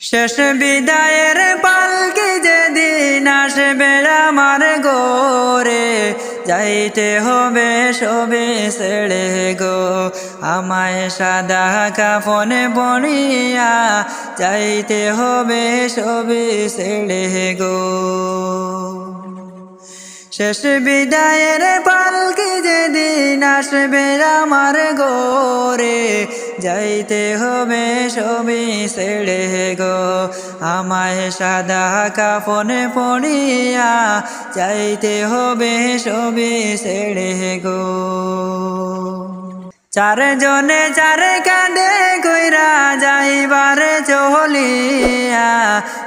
শেষ বিদায়ের পালকি যেদিন আসবে আমার গোরে, যাইতে হবে সবে ছেড়ে গো। আমায় সাদা কাফনে বনিয়া, যাইতে হবে সবে ছেড়ে গো। শেষ বিদায়ের পালকি যেদিন আসবে আমার গোরে যাইতে হবে সবই ছেড়ে গো। আমায় সাদা কাফনে পড়িয়া যাইতে হবে সবই ছেড়ে গো। চারজনে চার কাঁদে কইরা যাইবার চলিয়া,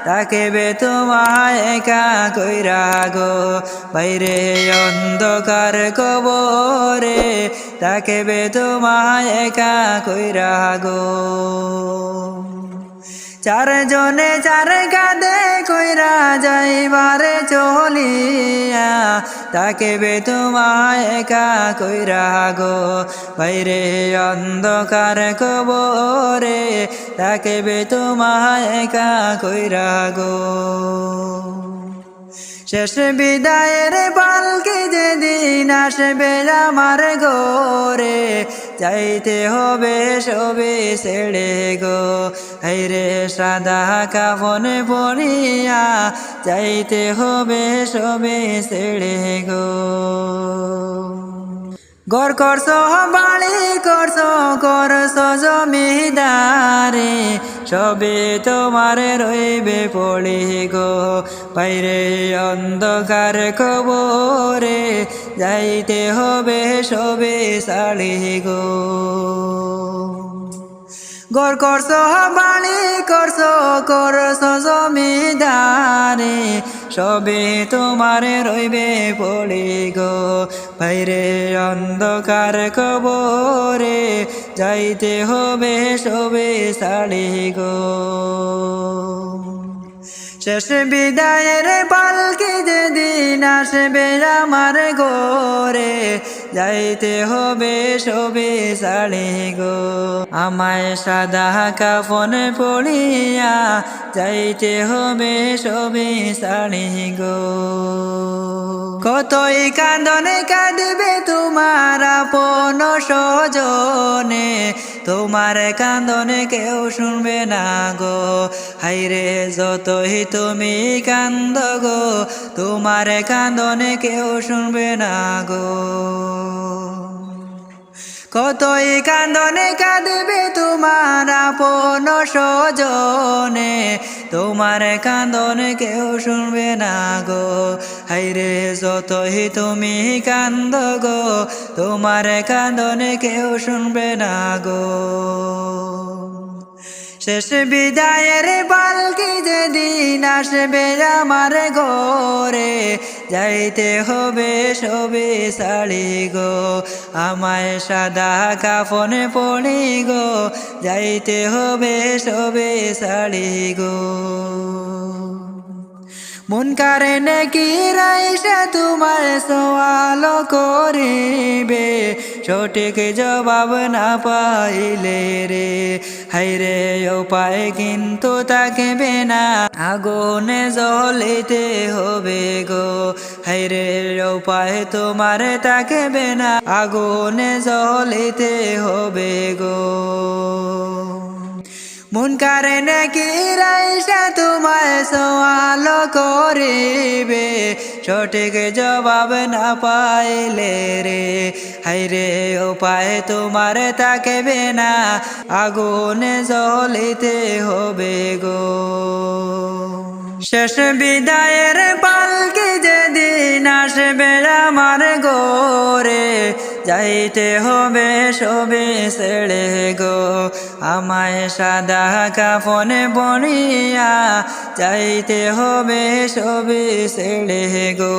তাকে বে তোমায় একা কইরা গো। বাইরে অন্ধকার কবরে, তাকে বে তোমায় একা কইরা গো। চারজনে চার কাঁদে কইরা যাইবারে চলিয়া তাকে বে তোমায় একা কইরা গো। বাইরে অন্ধকার কবরে তাকে বে তোমায় একা কইরা গো। শেষ বিদায়ের পালকি যেদিন আসবে আমার যাইতে হবে সবে ছেড়ে গো। হাইরে সাদা কাফনে পড়িয়া যাইতে হবে সবে ছেড়ে গো। গর করছ বাড়ি, করছ, করছ জমিদারে। সবে তোমার রইবে পড়ে গো। বাইরে অন্ধকার কবরে যাইতে হবে সবে সাড়ে গো। গর করছ বাড়ি করছ করছ জমিদারে। সবে তোমার রইবে পড়ে গো। বাইরে অন্ধকার কবরে যাইতে হবে, সবে সাড়ে গো। শেষ বিদায়ের পালকি যেদিন আসবে আমার গোরে যাইতে হবে সবে সাড়ে গো। আমায় সাদা কাফন পড়িয়া যাইতে হবে সবে সাড়ে গো। কতই কাঁদনে কাঁদবে তোমার আপন সজনে তোমার কান্দনে কেউ শুনবে না গো। হাইরে, যতই তুমি কান্দ গো, তোমার কান্দনে কেউ শুনবে না গো। কতই কান্দনে কাঁদবে সজনে, তোমার কান্দনে কেউ শুনবে না গো। হাইরে যতই তুমি কান্দ গো, তোমার কান্দনে কেউ শুনবে না গো। শেষ বিদায়ের পালকি যেদিন আসবে আমার ঘরে যাইতে হবে সবে শাড়ি গো। আমায় সাদা কাফনে পড়ি গো। যাইতে হবে সবে শাড়ি গো। মন কারে নাকি রাইসা তোমার সোয়াল করিবে। সঠিক জবাব না পাইলে রে। হাইরে উপায় কিন্তু তাকে না। আগুনে জ্বলিতে হবে গো। হাইরে উপায় তোমার তাকে না। আগুনে জ্বলিতে হবে গো। মন কারে নাকি রাইসা তোমায় সওয়াল করিবে? সঠিক জবাব না পাইলে রে হাইরে উপায় তোমার তাকে না। আগুনে জ্বলিতে হবে গো। শেষ বিদায়ের পালকি যেদিন আসবে আমার গোরে, যাইতে হবে সবে ছেড়ে গো। আমায় সাদা কাফনে বনিয়া যাইতে হবে সবে ছেড়ে গো।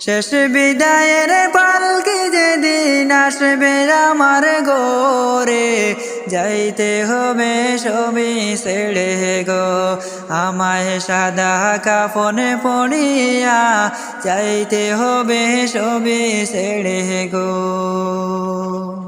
শেষ বিদায়ের পালকি যেদিন আসবে আমার গোরে? যাইতে হবে সবই ছেড়ে গো। আমায় সাদা কাফনে পড়িয়া যাইতে হবে সবই ছেড়ে গো।